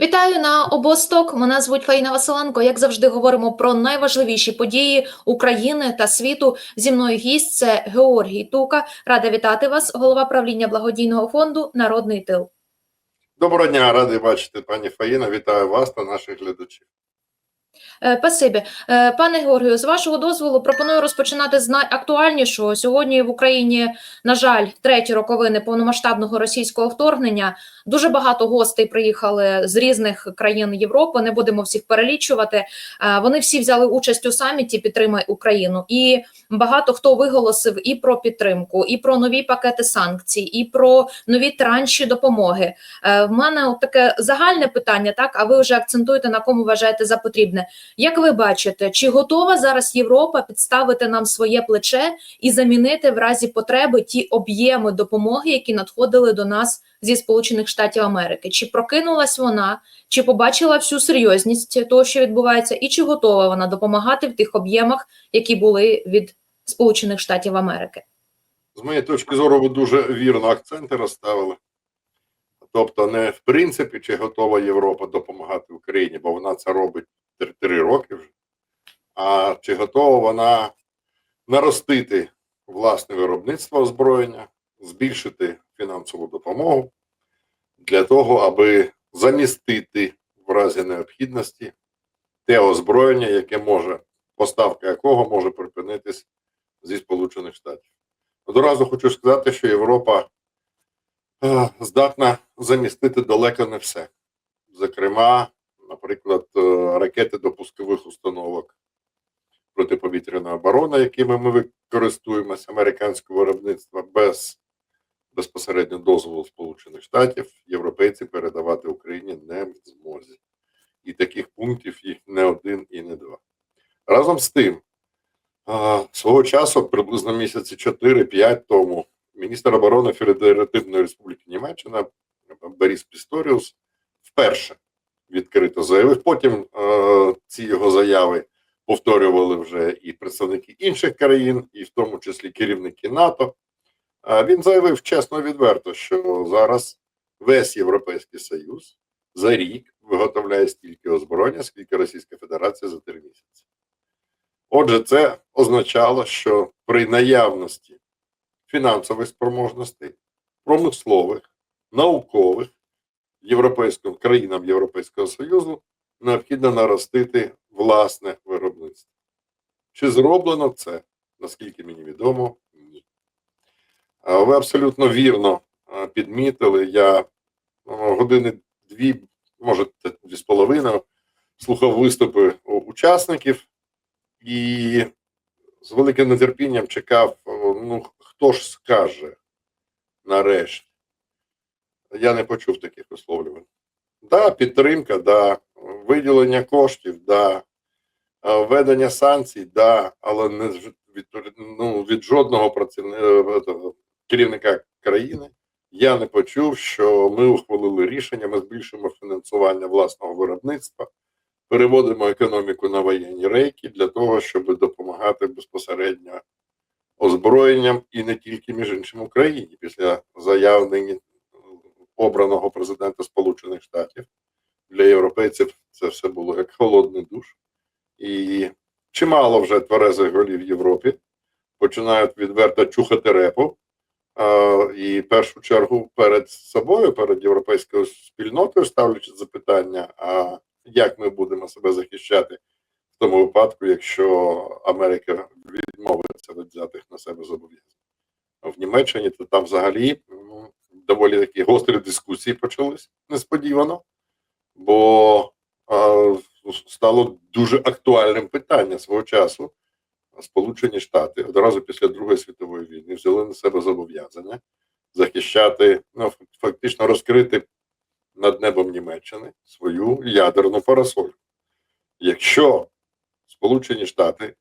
Вітаю на обосток. Мене звуть Фаїна Василенко. Як завжди, говоримо про найважливіші події України та світу. Зі мною гість це Георгій Тука. Рада вітати вас, голова правління благодійного фонду Народний тил. Доброго дня, радий бачити, пані Фаїна. Вітаю вас та наших глядачів. Е, Спасибі, Е, пане Георгію. З вашого дозволу пропоную розпочинати з найактуальнішого сьогодні в Україні. На жаль, треті роковини повномасштабного російського вторгнення. Дуже багато гостей приїхали з різних країн Європи. Не будемо всіх перелічувати. Е, Вони всі взяли участь у саміті Підтримай Україну, і багато хто виголосив і про підтримку, і про нові пакети санкцій, і про нові транші допомоги. Е, В мене от таке загальне питання, так а ви вже акцентуєте на кому вважаєте за потрібне. Як ви бачите, чи готова зараз Європа підставити нам своє плече і замінити в разі потреби ті об'єми допомоги, які надходили до нас зі Сполучених Штатів Америки? Чи прокинулась вона, чи побачила всю серйозність того, що відбувається, і чи готова вона допомагати в тих об'ємах, які були від Сполучених Штатів Америки? З моєї точки зору, ви дуже вірно акценти розставили. Тобто, не в принципі, чи готова Європа допомагати Україні, бо вона це робить три, роки вже. А чи готова вона наростити власне виробництво озброєння, збільшити фінансову допомогу для того, аби замістити в разі необхідності те озброєння, яке може, поставка якого може припинитись зі Сполучених Штатів. Одразу хочу сказати, що Європа е, здатна замістити далеко не все. Зокрема, наприклад, е, ракети до пускових установок протиповітряної оборони, якими ми користуємося американського виробництва без безпосередньо дозволу Сполучених Штатів, європейці передавати Україні не в змозі. І таких пунктів їх не один і не два. Разом з тим, Свого часу, приблизно місяці 4-5 тому, міністр оборони Федеративної Республіки Німеччина Борис Пісторіус вперше відкрито заявив. Потім ці його заяви повторювали вже і представники інших країн, і в тому числі керівники НАТО. Він заявив чесно відверто, що зараз весь Європейський Союз за рік виготовляє стільки озброєння, скільки Російська Федерація за три місяці. Отже, це означало, що при наявності фінансових спроможностей, промислових, наукових європейським країнам Європейського Союзу необхідно наростити власне виробництво. Чи зроблено це, наскільки мені відомо, Ви абсолютно вірно підмітили. Я ну, години дві, може, дві з половиною слухав виступи учасників і з великим нетерпінням чекав, ну хто ж скаже нарешті. Я не почув таких висловлювань. Да, підтримка, да, виділення коштів, да, е, введення санкцій, да, але не від, ну, від жодного працівника керівника країни я не почув, що ми ухвалили рішення, ми збільшимо фінансування власного виробництва переводимо економіку на воєнні рейки для того, щоб допомагати безпосередньо озброєнням і не тільки між іншим Україні після заяв нині обраного президента Сполучених Штатів для європейців це все було як холодний душ, і чимало вже тверезих голів в Європі починають відверто чухати репу. І в першу чергу перед собою, перед європейською спільнотою, ставлячи запитання, а як ми будемо себе захищати в тому випадку, якщо Америка відмовиться від взятих на себе зобов'язань. В Німеччині то там взагалі ну, доволі такі гострі дискусії почались несподівано, бо стало дуже актуальним питання свого часу. Сполучені Штати одразу після Другої світової війни взяли на себе зобов'язання захищати, ну фактично розкрити над небом Німеччини свою ядерну парасольку. Якщо Сполучені Штати,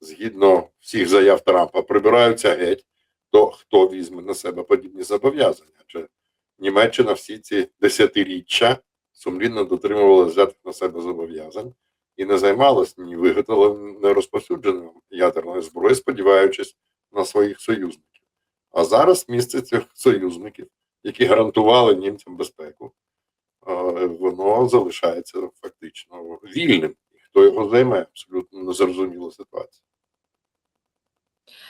згідно всіх заяв Трампа, прибираються геть, то хто візьме на себе подібні зобов'язання? Адже Німеччина всі ці десятиріччя сумлінно дотримувала взятих на себе зобов'язань і не займалась ні виготовленням, ні розповсюдженням ядерної зброї, сподіваючись на своїх союзників. А зараз місце цих союзників, які гарантували німцям безпеку, воно залишається фактично вільним. Хто його займе, абсолютно незрозуміла ситуація.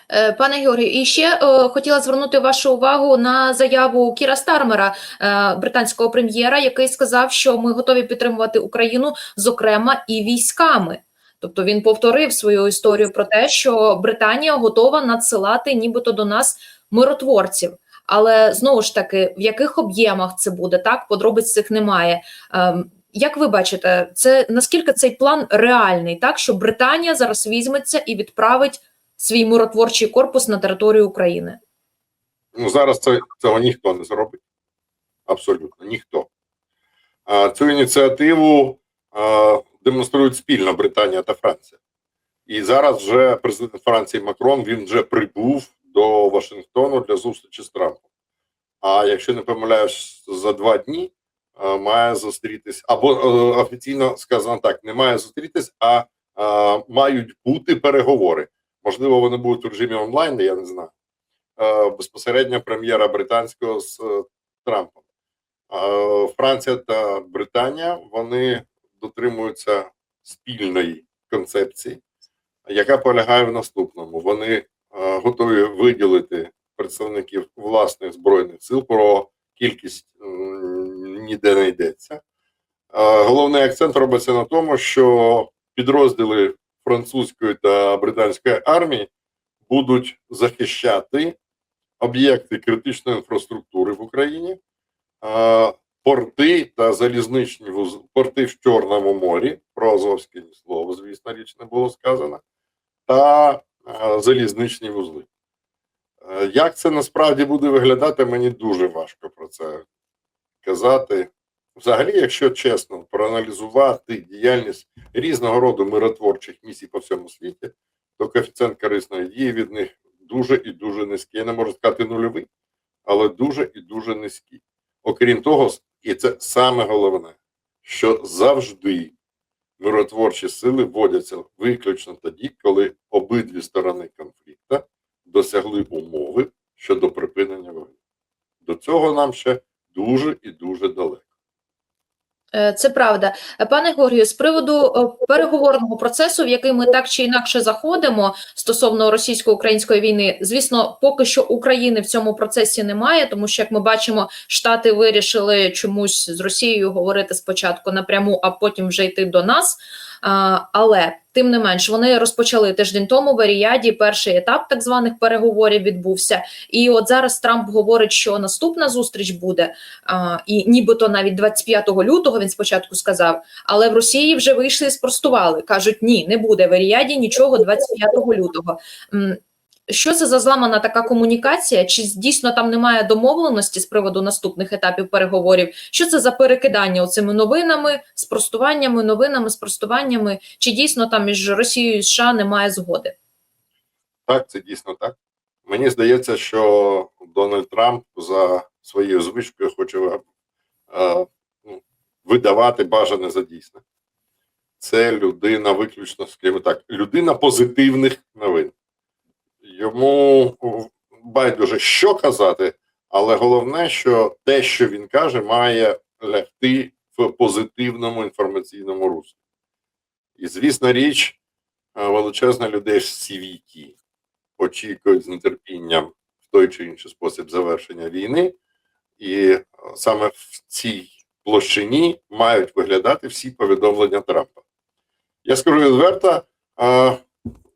Е, Пане Георгію, і ще е, хотіла звернути вашу увагу на заяву Кіра Стармера, е, британського прем'єра, який сказав, що ми готові підтримувати Україну, зокрема і військами. Тобто він повторив свою історію про те, що Британія готова надсилати нібито до нас миротворців. Але знову ж таки, в яких об'ємах це буде так? Подробиць цих немає. Ем, Як ви бачите, це наскільки цей план реальний, так що Британія зараз візьметься і відправить свій миротворчий корпус на територію України? Ну, зараз це, цього ніхто не зробить. Абсолютно ніхто. А, цю ініціативу а, демонструють спільно Британія та Франція. І зараз вже президент Франції Макрон він вже прибув до Вашингтону для зустрічі з Трампом. А якщо не помиляюсь, за два дні а, має зустрітись, або е, офіційно сказано так: не має зустрітись, а, а мають бути переговори. Можливо, вони будуть у режимі онлайн, я не знаю. Е, безпосередньо прем'єра британського з е, Трампом. Е, Франція та Британія вони дотримуються спільної концепції, яка полягає в наступному: вони готові виділити представників власних збройних сил. Про кількість ніде не йдеться. Головний акцент робиться на тому, що підрозділи французької та британської армії будуть захищати об'єкти критичної інфраструктури в Україні, порти та залізничні вузли, порти в Чорному морі, про Азовське слово, звісно, річ не було сказано, та залізничні вузли. Як це насправді буде виглядати, мені дуже важко про це казати. Взагалі, якщо чесно, проаналізувати діяльність різного роду миротворчих місій по всьому світі, то коефіцієнт корисної дії від них дуже і дуже низький. Я не можу сказати нульовий, але дуже і дуже низький. Окрім того, і це саме головне, що завжди миротворчі сили вводяться виключно тоді, коли обидві сторони конфлікту досягли умови щодо припинення вогню. До цього нам ще дуже і дуже далеко. Е, Це правда, пане Горгію, з приводу е, переговорного процесу, в який ми так чи інакше заходимо стосовно російсько-української війни, звісно, поки що України в цьому процесі немає, тому що як ми бачимо, Штати вирішили чомусь з Росією говорити спочатку напряму, а потім вже йти до нас. Але тим не менш вони розпочали тиждень тому в Аріаді. Перший етап так званих переговорів відбувся. І от зараз Трамп говорить, що наступна зустріч буде, і нібито навіть 25 лютого він спочатку сказав, але в Росії вже вийшли і спростували. кажуть, ні, не буде в Аріаді нічого 25 лютого. Що це за зламана така комунікація? Чи дійсно там немає домовленості з приводу наступних етапів переговорів? Що це за перекидання оцими новинами, спростуваннями, новинами, спростуваннями? Чи дійсно там між Росією і США немає згоди? Так, це дійсно так. Мені здається, що Дональд Трамп за своєю звичкою хоче е, ну, видавати бажане за дійсне. Це людина виключно, скажімо так, людина позитивних новин. Йому байдуже що казати, але головне, що те, що він каже, має лягти в позитивному інформаційному руслі. І, звісно, річ, е, величезна людей в світі очікують з нетерпінням в той чи інший спосіб завершення війни, і е, саме в цій площині мають виглядати всі повідомлення Трампа. Я скажу відверто, е,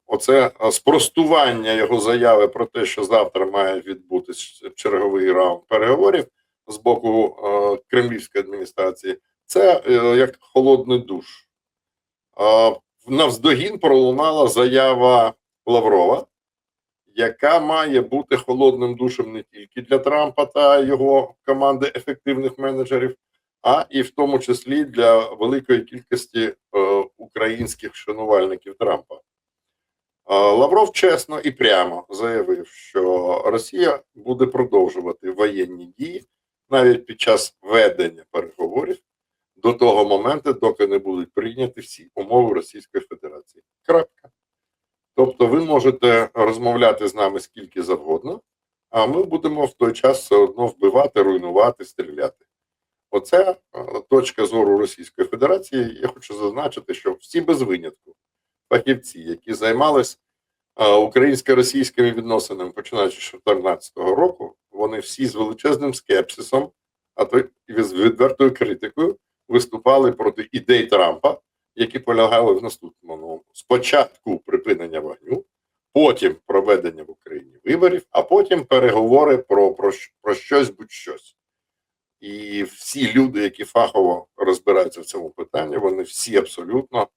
оце спростування його заяви про те, що завтра має відбутись черговий раунд переговорів з боку е, кремлівської адміністрації, це е, як холодний душ. Е, навздогін пролунала заява Лаврова, яка має бути холодним душем не тільки для Трампа та його команди ефективних менеджерів, а і в тому числі для великої кількості е, українських шанувальників Трампа. Е, Лавров чесно і прямо заявив, що Росія буде продовжувати воєнні дії навіть під час ведення переговорів до того моменту, доки не будуть прийняті всі умови Російської Федерації. Крапка. Тобто, ви можете розмовляти з нами скільки завгодно, а ми будемо в той час все одно вбивати, руйнувати, стріляти. Оце е, точка зору Російської Федерації. Я хочу зазначити, що всі без винятку фахівці, які займались е, українсько-російськими відносинами, починаючи з 2014 року, вони всі з величезним скепсисом, а то і з відвертою критикою виступали проти ідей Трампа, які полягали в наступному: спочатку припинення вогню, потім проведення в Україні виборів, а потім переговори про, про, про щось будь-щось. І всі люди, які фахово розбираються в цьому питанні, вони всі абсолютно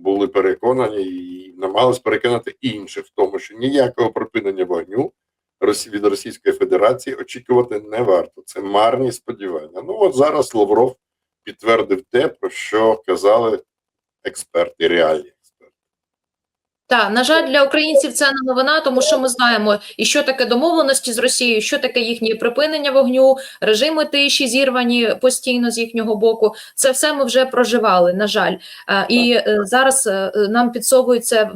були переконані і намагалися переконати інших в тому, що ніякого припинення вогню від Російської Федерації очікувати не варто. Це марні сподівання. Ну от зараз Лавров підтвердив те, про що казали експерти, реальні. Так, на жаль, для українців це не новина, тому що ми знаємо, і що таке домовленості з Росією, що таке їхнє припинення вогню, режими тиші зірвані постійно з їхнього боку. Це все ми вже проживали. На жаль, і е, зараз е, нам підсовується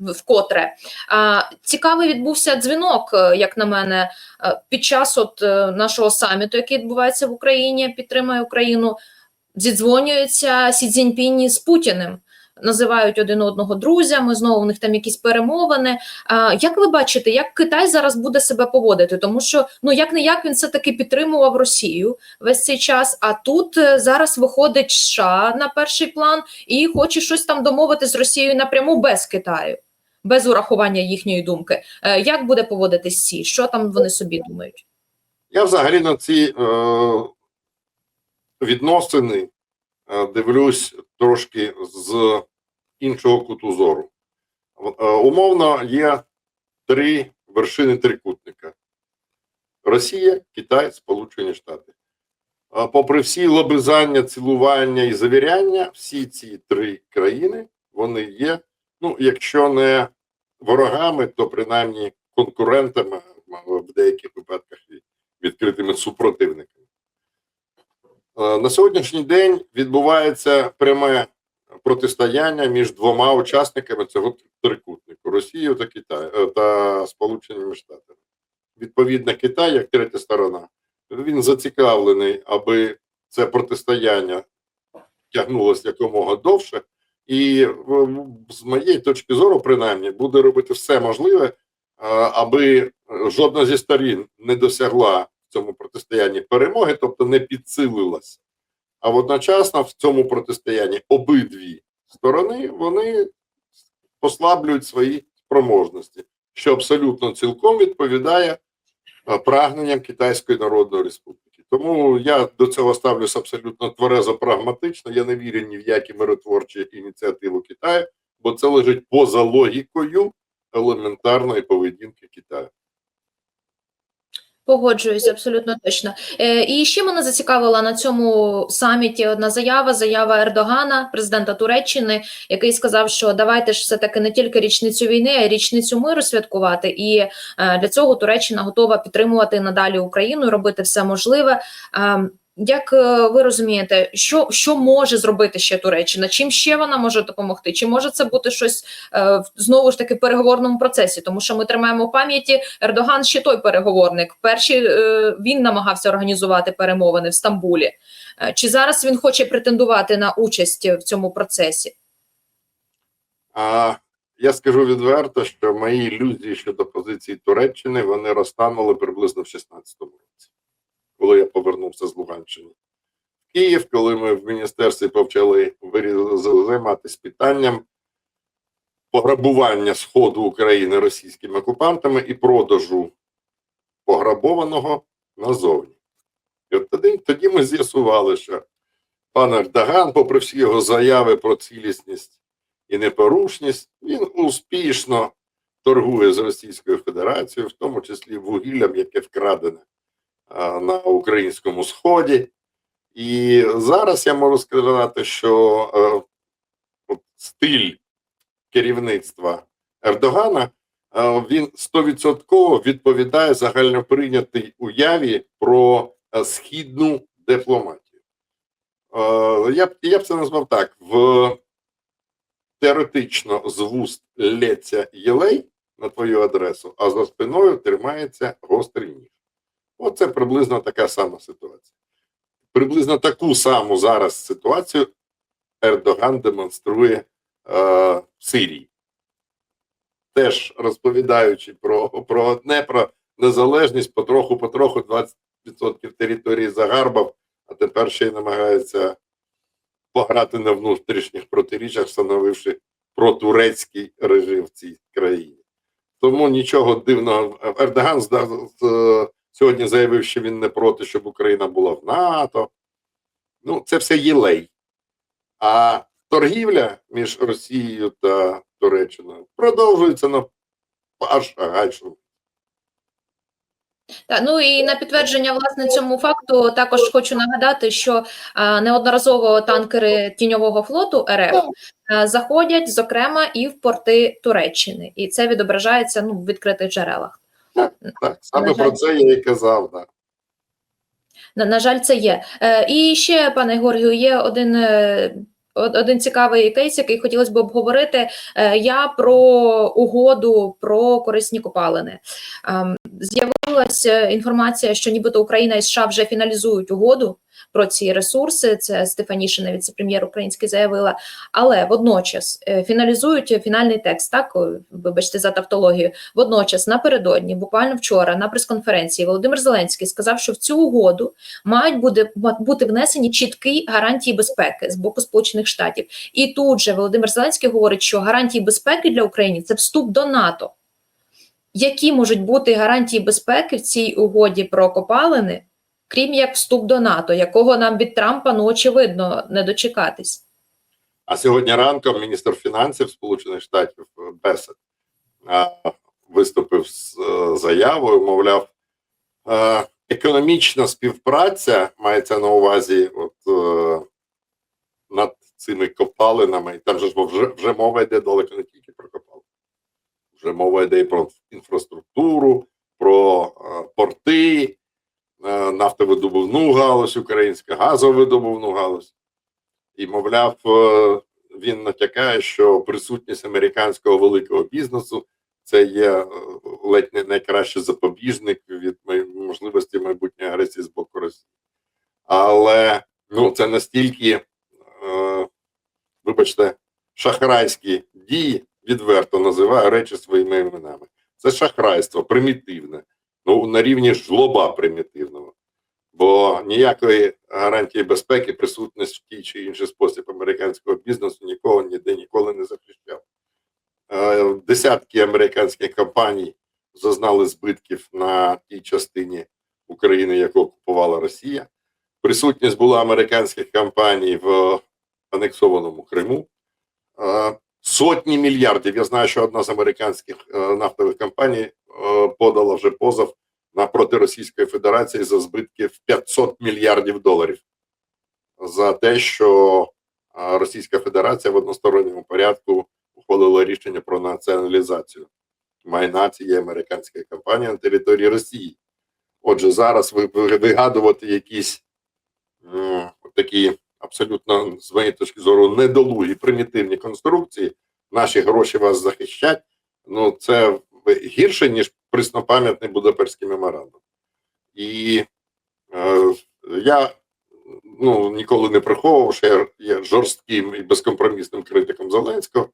вкотре. А, Цікавий відбувся дзвінок, е, як на мене, під час от нашого саміту, який відбувається в Україні, підтримує Україну. Зідзвонюється Сі Цзіньпінь з Путіним називають один одного друзями. Знову у них там якісь перемовини. А як ви бачите, як Китай зараз буде себе поводити? Тому що ну як не як він все таки підтримував Росію весь цей час. А тут е, зараз виходить США на перший план і хоче щось там домовити з Росією напряму без Китаю, без урахування їхньої думки. Е, Як буде поводитись Сі? Що там вони собі думають? Я взагалі на ці е, відносини дивлюсь трошки з іншого куту зору. Е, умовно, є три вершини трикутника: Росія, Китай, Сполучені Штати. Е, Попри всі лобизання, цілування і завіряння, всі ці три країни вони є, ну, якщо не ворогами, то принаймні конкурентами в деяких випадках і відкритими супротивниками. Е, На сьогоднішній день відбувається пряме протистояння між двома учасниками цього трикутнику Росією та Китаю е, та Сполученими Штатами. Відповідно, Китай, як третя сторона, він зацікавлений, аби це протистояння тягнулося якомога довше, і з моєї точки зору, принаймні, буде робити все можливе, е, аби жодна зі сторін не досягла цьому протистоянні перемоги, тобто не підсилилася. А водночасно в цьому протистоянні обидві сторони вони послаблюють свої спроможності, що абсолютно цілком відповідає е, прагненням Китайської Народної Республіки. Тому я до цього ставлюсь абсолютно тверезо прагматично. Я не вірю ні в які миротворчі ініціативи Китаю, бо це лежить поза логікою елементарної поведінки Китаю. Погоджуюсь, абсолютно точно. Е, і ще мене зацікавила на цьому саміті одна заява, заява Ердогана, президента Туреччини, який сказав, що давайте ж все таки не тільки річницю війни, а й річницю миру святкувати. І е, для цього Туреччина готова підтримувати надалі Україну робити все можливе. Е, як е, ви розумієте, що, що може зробити ще Туреччина? Чим ще вона може допомогти? Чи може це бути щось е, знову ж таки в переговорному процесі? Тому що ми тримаємо в пам'яті Ердоган ще той переговорник. Перший е, він намагався організувати перемовини в Стамбулі. Чи зараз він хоче претендувати на участь в цьому процесі? А я скажу відверто, що мої ілюзії щодо позиції Туреччини вони розтанули приблизно в 16-му році, коли я повернувся з Луганщини в Київ, коли ми в міністерстві почали займатися питанням пограбування сходу України російськими окупантами і продажу пограбованого назовні. І от тоді, тоді ми з'ясували, що пан Ердоган, попри всі його заяви про цілісність і непорушність, він успішно торгує з Російською Федерацією, в тому числі вугіллям, яке вкрадене на українському сході. І зараз я можу сказати, що е, стиль керівництва Ердогана е, він стовідсотково відповідає загальноприйнятій уяві про е, східну дипломатію. Е, Я б, я б це назвав так: в теоретично з вуст лється єлей на твою адресу, а за спиною тримається гострий ніж. Оце приблизно така сама ситуація. приблизно таку саму зараз ситуацію Ердоган демонструє е, в Сирії. Теж розповідаючи про, про одне, про незалежність, потроху-потроху 20% території загарбав, а тепер ще й намагається пограти на внутрішніх протиріччях, встановивши протурецький режим в цій країні. Тому нічого дивного. Ердоган зда- з- сьогодні заявив, що він не проти, щоб Україна була в НАТО. Ну, це все єлей. А торгівля між Росією та Туреччиною продовжується на аж агайшому. Та, ну і на підтвердження власне цьому факту також хочу нагадати, що а, неодноразово танкери тіньового флоту РФ а, заходять, зокрема, і в порти Туреччини, і це відображається ну в відкритих джерелах. Так, саме про це я і казав. так. На, на жаль, це є. Е, і ще, пане Георгію, є один. е, Один цікавий кейс, який хотілося б обговорити. Е, Я про угоду про корисні копалини. Ем, З'явилася інформація, що нібито Україна і США вже фіналізують угоду про ці ресурси. Це Стефанішина, віце-прем'єр український, заявила. Але водночас е, фіналізують фінальний текст. Так, вибачте за тавтологію. Водночас, напередодні, буквально вчора, на прес-конференції, Володимир Зеленський сказав, що в цю угоду мають буде бути внесені чіткі гарантії безпеки з боку Сполучених Штатів. І тут же Володимир Зеленський говорить, що гарантії безпеки для України це вступ до НАТО. Які можуть бути гарантії безпеки в цій угоді про копалини, крім як вступ до НАТО, якого нам від Трампа ну очевидно не дочекатись? А сьогодні ранком міністр фінансів Сполучених Штатів е, Бесет е, виступив з е, заявою, мовляв, економічна співпраця мається на увазі от, над цими копалинами. І Там же вже, вже мова йде далеко не тільки про копалини. Вже мова йде і про інфраструктуру, про порти, нафтовидобувну галузь, українську газовидобувну галузь. І, мовляв, е, він натякає, що присутність американського великого бізнесу це є е, ледь не найкращий запобіжник від можливості майбутньої агресії з боку Росії. Але ну, це настільки, е, вибачте, шахрайські дії, відверто називаю речі своїми іменами. Це шахрайство примітивне, ну на рівні жлоба примітивного. Бо ніякої гарантії безпеки присутність в тій чи інший спосіб американського бізнесу нікого ніде ніколи не захищав. Е, Десятки американських компаній зазнали збитків на тій частині України, яку окупувала Росія. Присутність була американських компаній в анексованому Криму. Е, Сотні мільярдів. Я знаю, що одна з американських е, нафтових компаній е, подала вже позов на проти Російської Федерації за збитки в 500 мільярдів доларів за те, що Російська Федерація в односторонньому порядку ухвалила рішення про націоналізацію майна цієї американської компанії на території Росії. Отже, зараз ви ви- вигадувати якісь такі абсолютно з моєї точки зору недолугі примітивні конструкції. Наші гроші вас захищать. Ну це гірше ніж преснопам'ятний Будапештський меморандум. І е, я ну, ніколи не приховував, що я є жорстким і безкомпромісним критиком Зеленського,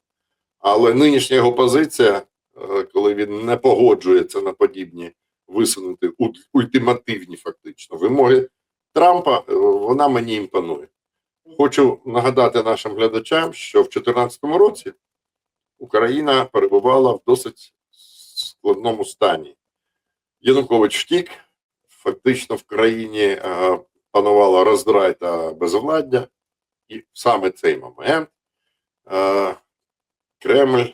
але нинішня його позиція, е, коли він не погоджується на подібні висунути ультимативні фактично вимоги Трампа, е, вона мені імпонує. Хочу нагадати нашим глядачам, що в 2014 році Україна перебувала в досить складному стані. Янукович втік, фактично в країні е, панувала роздрай та безвладдя, і саме цей момент е, Кремль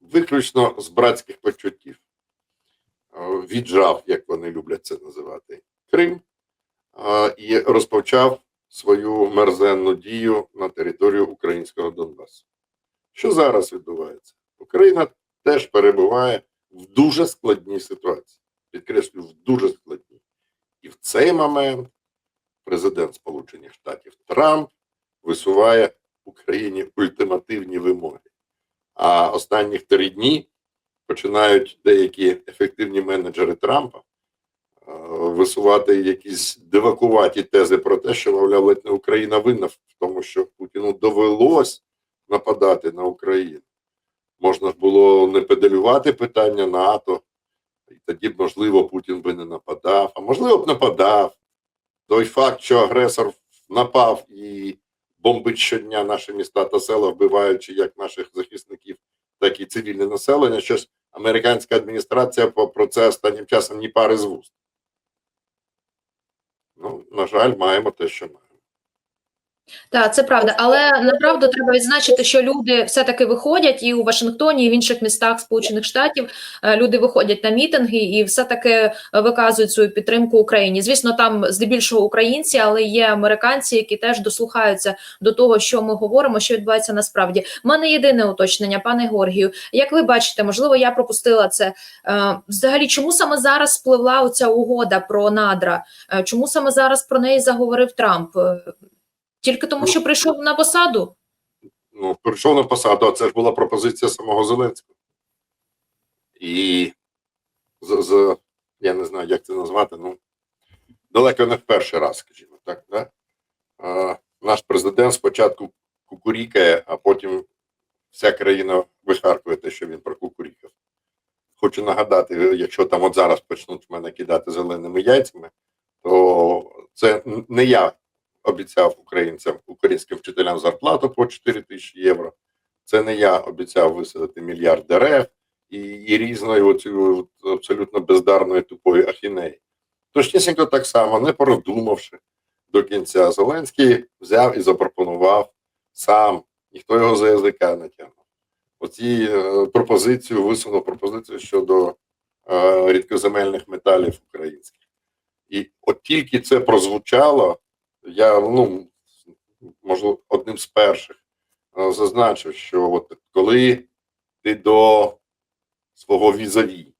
виключно з братських почуттів е, віджав, як вони люблять це називати, Крим і розпочав свою мерзенну дію на територію українського Донбасу. Що зараз відбувається? Україна теж перебуває в дуже складній ситуації. Підкреслюю, в дуже складній. І в цей момент президент Сполучених Штатів Трамп висуває Україні ультимативні вимоги. А останніх три дні починають деякі ефективні менеджери Трампа висувати якісь дивакуваті тези про те, що, мовляв, ледь не Україна винна в тому, що Путіну довелось нападати на Україну. Можна ж було не педалювати питання НАТО, і тоді б, можливо, Путін би не нападав, а можливо б нападав. Той факт, що агресор напав і бомбить щодня наші міста та села, вбиваючи як наших захисників, так і цивільне населення, щось американська адміністрація про це останнім часом ні пари з вуст. Ну, на жаль, маємо те, що маємо. Так, це правда, але направду треба відзначити, що люди все-таки виходять і у Вашингтоні, і в інших містах Сполучених Штатів е, люди виходять на мітинги і все-таки виказують свою підтримку Україні. Звісно, там здебільшого українці, але є американці, які теж дослухаються до того, що ми говоримо, що відбувається насправді. У мене єдине уточнення, пане Георгію. Як ви бачите, можливо, я пропустила це. Е, Взагалі, чому саме зараз спливла оця угода про надра? Е, Чому саме зараз про неї заговорив Трамп? Тільки тому, що прийшов на посаду? ну, прийшов на посаду, а це ж була пропозиція самого Зеленського. І з, з я не знаю, як це назвати, ну, далеко не в перший раз, скажімо так. Да? А, наш президент спочатку кукурікає, а потім вся країна вихаркує те, що він прокукурікав. Хочу нагадати, якщо там от зараз почнуть мене кидати зеленими яйцями, то це не я обіцяв українцям, українським вчителям зарплату по 4 тисячі євро. Це не я обіцяв висадити мільярд дерев і, і різної оцю абсолютно бездарної тупої ахінеї. Точнісінько так само, не продумавши до кінця, Зеленський взяв і запропонував сам, ніхто його за язика не тягнув. Оці е, пропозицію, висунув пропозицію щодо е, рідкоземельних металів українських. І от тільки це прозвучало, я ну можливо одним з перших е, зазначив, що от коли ти до свого візаві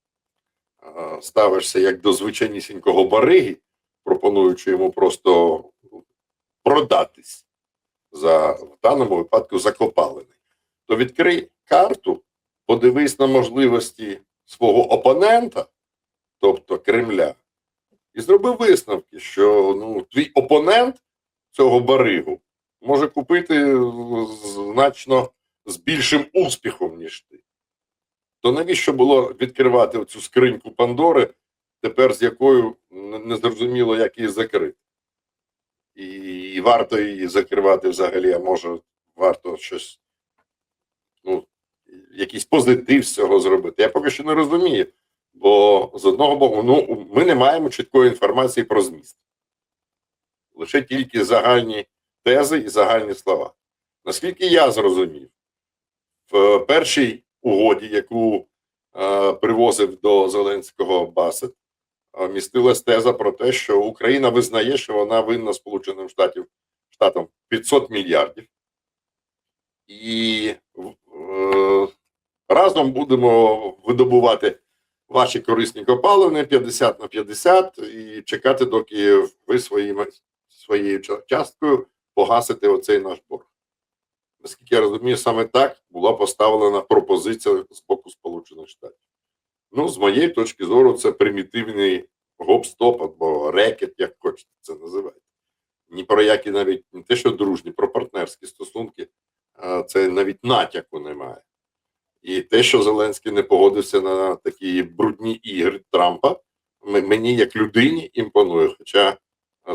е, ставишся як до звичайнісінького бариги, пропонуючи йому просто продатись за в даному випадку закопалений, то відкрий карту, подивись на можливості свого опонента, тобто Кремля, і зроби висновки, що ну, твій опонент цього баригу може купити значно з більшим успіхом, ніж ти. То навіщо було відкривати цю скриньку Пандори, тепер з якою не не зрозуміло, як її закрити? І варто її закривати взагалі, а може, варто щось, ну, якийсь позитив з цього зробити. Я поки що не розумію. Бо з одного боку, ну ми не маємо чіткої інформації про зміст. Лише тільки загальні тези і загальні слова. Наскільки я зрозумів, в першій угоді, яку е, привозив до Зеленського Басет, е, містилась теза про те, що Україна визнає, що вона винна Сполученим Штатів, Штатам 500 мільярдів. І е, разом будемо видобувати ваші корисні копалини 50 на 50 і чекати, доки ви своїми, своєю часткою погасите оцей наш борг. Наскільки я розумію, саме так була поставлена пропозиція з боку Сполучених Штатів. Ну, з моєї точки зору, це примітивний гоп-стоп або рекет, як хочете це називати. Ні про які навіть не те, що дружні, про партнерські стосунки, це навіть натяку немає. І те, що Зеленський не погодився на такі брудні ігри Трампа, мені як людині імпонує. Хоча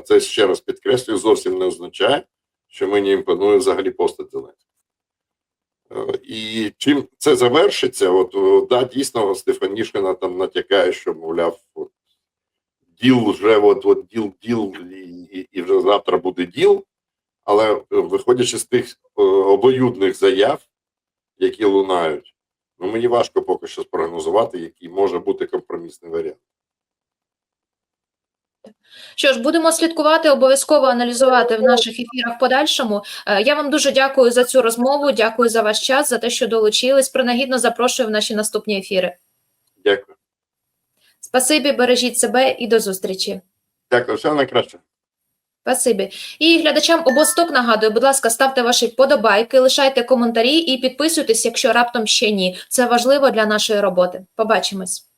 це ще раз підкреслюю, зовсім не означає, що мені імпонує взагалі постать Зеленського. Е, І чим це завершиться, от да, дійсно Стефанішина там натякає, що, мовляв, от, діл вже от, от діл, діл, і, і, і вже завтра буде діл. Але е, виходячи з тих е, обоюдних заяв, які лунають, ну мені важко поки що спрогнозувати, який може бути компромісний варіант. Що ж, будемо слідкувати, обов'язково аналізувати в наших ефірах в подальшому. Е, Я вам дуже дякую за цю розмову. Дякую за ваш час, за те, що долучились. Принагідно запрошую в наші наступні ефіри. Дякую. Спасибі, бережіть себе і до зустрічі. Дякую, все найкраще. Спасибі. І глядачам обосток нагадую, будь ласка, ставте ваші вподобайки, лишайте коментарі і підписуйтесь, якщо раптом ще ні. Це важливо для нашої роботи. Побачимось.